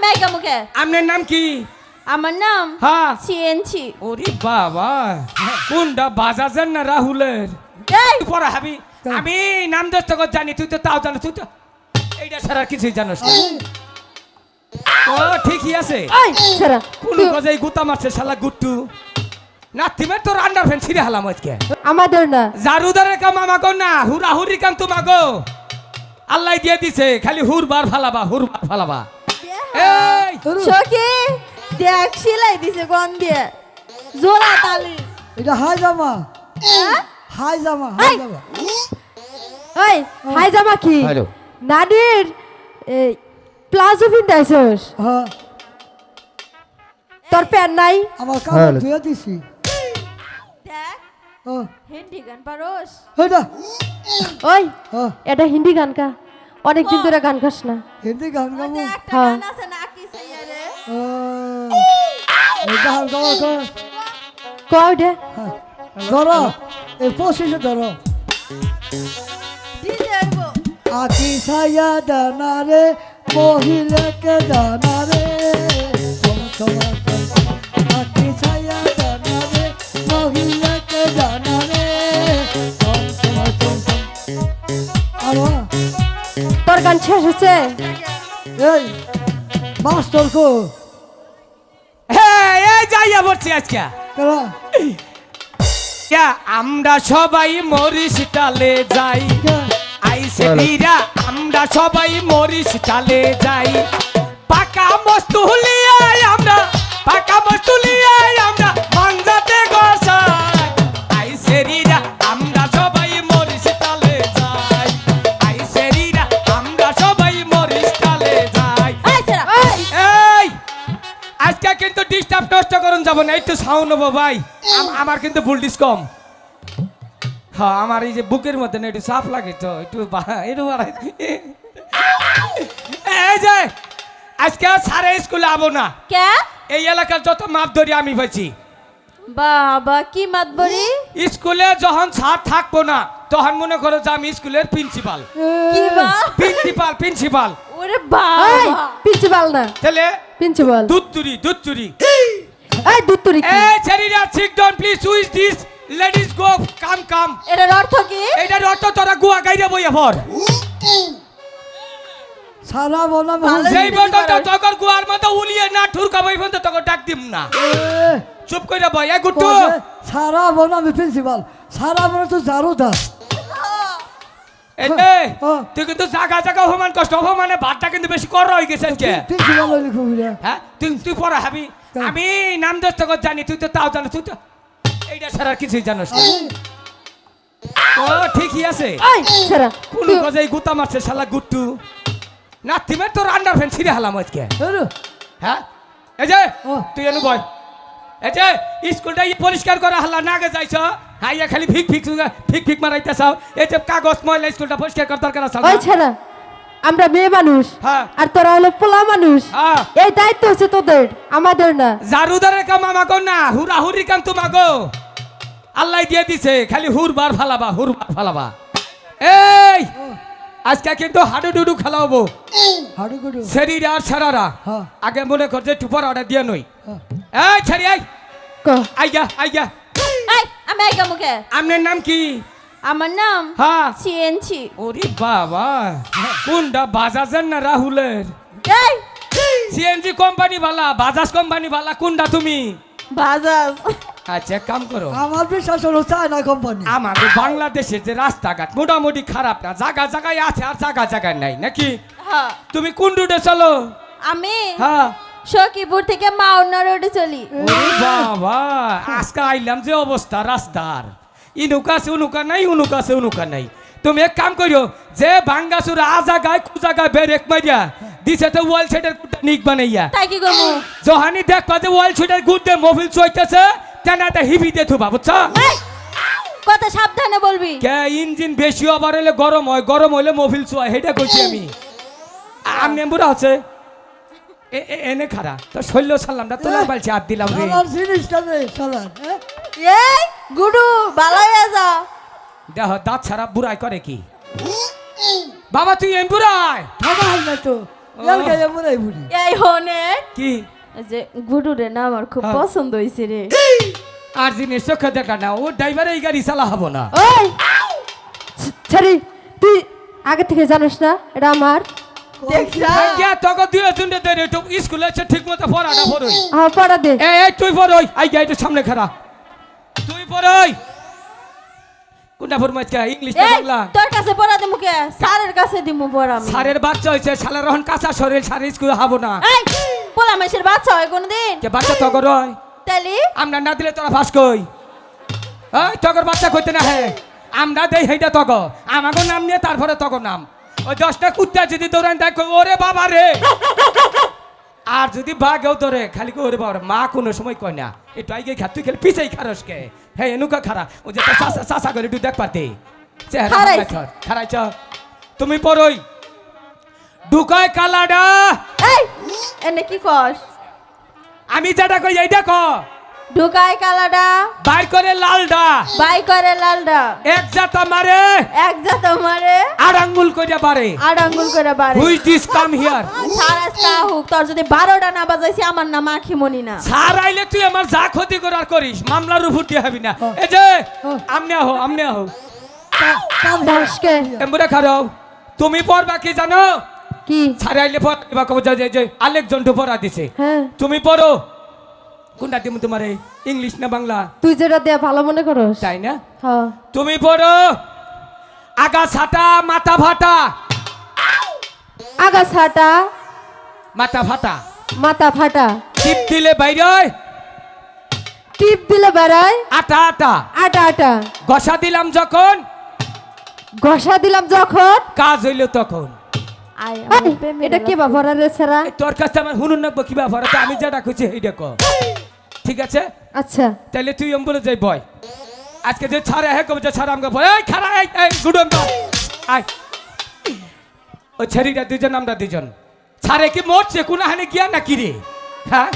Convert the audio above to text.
আমি মুখে আপনার নাম কি আমার নাম হ্যাঁ সিএনছি ওরে বাবা কোনটা বাজাজের না রাহুলের এই পড়া হাবি আমি নাম দোস্ত কর জানি তুই তো তাও জানো তুই তো এইটা ছাড়া কিছুই জানোস না ও ঠিকই আছে কোন গজে গুতা মারছে শালা গুট্টু না তিমে তোর আন্ডার ফ্যান ছিঁড়ে হালাম আজকে আমাদের না জারুদারের কাম আমাগো না হুরা হুরি কাম তোমাগো আল্লাহ দিয়ে দিছে খালি হুর বার ফালাবা হুর বার ফালাবা সখি দেখ সিলাই দিছে গন দিয়ে। জোড়া তালি। এটা হাই জামা। হ্যাঁ? হাই জামা হাই জামা। ওই হাই জামা কি? হ্যালো। নানির এই প্লাজো পিন্ধাইছস হ্যাঁ। তোর প্যান্ট নাই? আমার কাপড় ধুয়ে দিছি। হিন্দি গান পারোস? এটা। ওই হ্যাঁ এটা হিন্দি গান কা। অনেকদিন ধরে গান খাস না। হিন্দি গান গাবো। একটা হ্যাঁ। গান গাবো কয় হ্যাঁ। ধরো এই পঁচিশে ধরো। আকি ছায়া দানা রে মহিলাকে দানা রে। আকি এই মাস্টার কো হ্যাঁ এই যাইয়া পড়ছি আজকে। কেরা আমরা সবাই মরিস টালে যাই। আইসে বীরা আমরা সবাই মরিস টালে যাই। পাকা মস্তু লিয়াই আমরা পাকা মস্তু করুন যাব না একটু সাউন্ড হব ভাই। আমার কিন্তু ভুলটিস কম। হ্যাঁ আমার এই যে বুকের মধ্যে না একটু সাফ লাগে তো একটু একটু বাড়াই। এই যে আজকে সারে স্কুলে আবো না। কে? এই এলাকার যত মাপ ধরি আমি পাইছি বাবা কি মাতবরি স্কুলে যখন ছাড় থাকব না তখন মনে করো যে আমি স্কুলের প্রিন্সিপাল প্রিন্সিপাল প্রিন্সিপাল ওরে বাবা। প্রিন্সিপাল না। তাহলে প্রিন্সিপাল দুধ চুরি দুধ চুরি এই দুত্তুরি কি এই ছেড়িরা sit down please who is this ladies go come come এটার অর্থ কি? এইটার অর্থ তোরা গুয়া গাইরে বইয়া ভর সারা বনা সেই বলতো তখন গুয়ার মতো উলিয়ে না ঠুরকা বই ফোন তখন ডাক দিম না। চুপ কইরা বই এ গুট্টু। সারা বনা আমি প্রিন্সিপাল সারা বনা তো জারু দাস। এই হ্যাঁ। তুই কিন্তু জাগা জাগা অপমান কষ্ট অপমানে ভাতটা কিন্তু বেশি কর হয়ে গেছে প্রিন্সিপাল হ্যাঁ তুই তুই পড়া হাবি? আমি নাম দোস্ত জানি তুই তো তাও জানো তুই তো এইটা ছাড়া কিছুই জানোস ও ঠিকই আছে। কোন গজে গুতা মারছে শালা গুট্টু। না তিমে তোর আন্ডার ফ্যান ছিঁড়ে হালাম আজকে। হ্যাঁ? এই যে। তুই এনু বয়। এই যে স্কুলটা ই পরিষ্কার করা হাল্লা না গে যাইছ? হাইয়া খালি ফিক ফিক ফিক ফিক মারাইতে চাও। এই যে কাগজ ময়লা স্কুলটা পরিষ্কার করার দরকার আছে। আমরা মেয়ে মানুষ হ্যাঁ। আর তোরা হলো পোলা মানুষ। হ্যাঁ। এই দায়িত্ব হচ্ছে তোদের আমাদের না। জারুদারের কাম আমাগো না হুরা হুরি কাম তোমাগো। আল্লাহ দিয়ে দিছে খালি হুর বার ফালাবা হুর বার ফালাবা। এই আজকে কিন্তু হাডু ডুডু গুডু? শরীর আর সারারা হ্যাঁ। আগে মনে কর যে টুপার অর্ডার দিয়ে নই। এই ছাড়ি আই ক? আইয়া আইয়া এই আইগা মুখে। আপনার নাম কি? আমার নাম হ্যাঁ সিএনছি ওরে বাবা কোনটা? বাজাজের না রাহুলের? এই! সিএনজি কোম্পানি বালা বাজাজ কোম্পানি বালা কোনটা তুমি? বাজাজ। আচ্ছা কাম করো। আমার বিশ্বাস হলো চায়না কোম্পানি। আমাদের বাংলাদেশের যে রাস্তাঘাট মোটামুটি খারাপ না জায়গা জায়গায় আছে আর জায়গা জায়গায় নাই নাকি? হ্যাঁ তুমি কোন রুটে চলো? আমি হ্যাঁ সখীপুর থেকে মাওনা রোডে চলি। ওরে বাবা আজকে আইলাম যে অবস্থা রাস্তার। ইনুকা আছে উনুকা নাই আছে উনুকা নাই। তুমি এক কাম করিও যে ভাঙ্গাসুর আ জায়গায় কু জায়গায় বেরেক মারিয়া দিছে তো ওয়াল সেটের নিক বানাইয়া। তাই কি করব? যহানি দেখবা যে ওয়াল সেটের গুদ্দে মোবিল চইতেছে তেনাটা হিবি দিয়ে থুবা বুঝছ? কথা সাবধানে বলবি। কে ইঞ্জিন বেশি ওভার হলে গরম হয় গরম হলে মোবিল চুয়া সেটা কইছি আমি। আমি নেম্বুরা আছে। এ- এ- এনে খারা তো শৈল্য সাল্লামটা তোলা পালছি হাত দিলাম রে। জিনিসটা রে সালার হ্যাঁ? এই গুডু ভালোই যা দেহ দাঁত ছাড়া বুড়াই করে কি? বাবা তুই এম বুড়াই? হাল না তো। খাইয়া বুড়ি। এই হনে কি? যে গুডুরে না আমার খুব হ্যাঁ। পছন্দ হয়েছে রে। আর জিনিস চোখে দেখা না ও ড্রাইভার এই গাড়ি চালা হব না। ওই! ছাড়ি তুই আগে থেকে জানিস না এটা আমার। স্কুলে এসে ঠিক মতো পড়াটা পড়ই। হ্যাঁ পড়া দে। এই এই তুই পড়ই আই সামনে খারা তুই পড়ই কোনটা কে ইংলিশ না এই বাংলা। তোর কাছে পড়া দিমু কে? স্যারের কাছে দিমু পড়া আমি। সারের বাচ্চা হয়েছে শালার রহন কাঁচা শরীর সারে স্কুল হব না। এই পোলা মাসের বাচ্চা হয় কোনদিন? কে বাচ্চা তগর হয়? তাইলে আমরা না দিলে তোরা ফাঁস কই? ওই তগর বাচ্চা কইতে না হে। আমরা দেই হেইটা তগ আমাকে নাম নিয়ে তারপরে তগর নাম। ওই দশটা কুত্তা যদি দৌড়ান দেখ ওরে বাবা রে। আর যদি বাঘেও ধরে খালি করে বাবার মা কোনো সময় কয় না একটু আগে খা তুই খেলে পিছাই খারস কে? হে এনুকা খারা ও যে চাষা করে একটু দেখ চেহারা খারাইছে। তুমি পড়ই। ঢুকায় কালাডা। এই এনে কি কস? আমি যেটা কই এইটা ক। ঢুকায় কালাডা। বাইর করে লালডা। বাই করে লালডা। এক জাতা মারে। এক যা তোমারে আর আঙ্গুল কইরা পারে আর আঙ্গুল করে বাড়ে। হুই দিস কাম হিয়ার সারাস কা হুক তোর যদি বারোটা না বাজাইছি আমার নাম আখিমনি না। সার আইলে তুই আমার যা ক্ষতি করার করিস মামলার উপর দিয়ে হবি না। এই যে আমনে আহো আমনে আহো। দাসকে এমবুরে খারাও তুমি পড়বা কি জানো? কি? সার আইলে পড়বা কব যে যে আলেকজন পড়া দিছে। হ্যাঁ। তুমি পড়ো। কোনটা দিমু তোমার ইংলিশ না বাংলা? তুই যেটা দেয়া ভালো মনে করস। তাই না? হ্যাঁ। তুমি পড়ো। আগা ছাটা মাথা ফাটা। আগা ছাটা মাথা ফাটা। মাথা ফাটা। টিপ দিলে বাইরে টিপ দিলে বেড়ায়। আটা আটা। আটা আটা। গসা দিলাম যখন। ঘষা দিলাম যখন। কাজ হইল তখন। এটা কি ব্যাপার রে তোর কাছে আমার হুনুন নাকবো কি আছে? আমি যেটা খুঁজছি এইটা কর ঠিক আছে? আচ্ছা। তাহলে তুই এম বলে যাই বয়। আজকে যে ছাড়ে হ্যাঁ কবে যে ছাড়া আমাকে বয়। এই খারা এই এই গুডম আয়। ওই ছেড়িটা দুজন আমরা দুজন ছাড়ে কি মরছে কোন হানি গিয়া না কি রে? হ্যাঁ?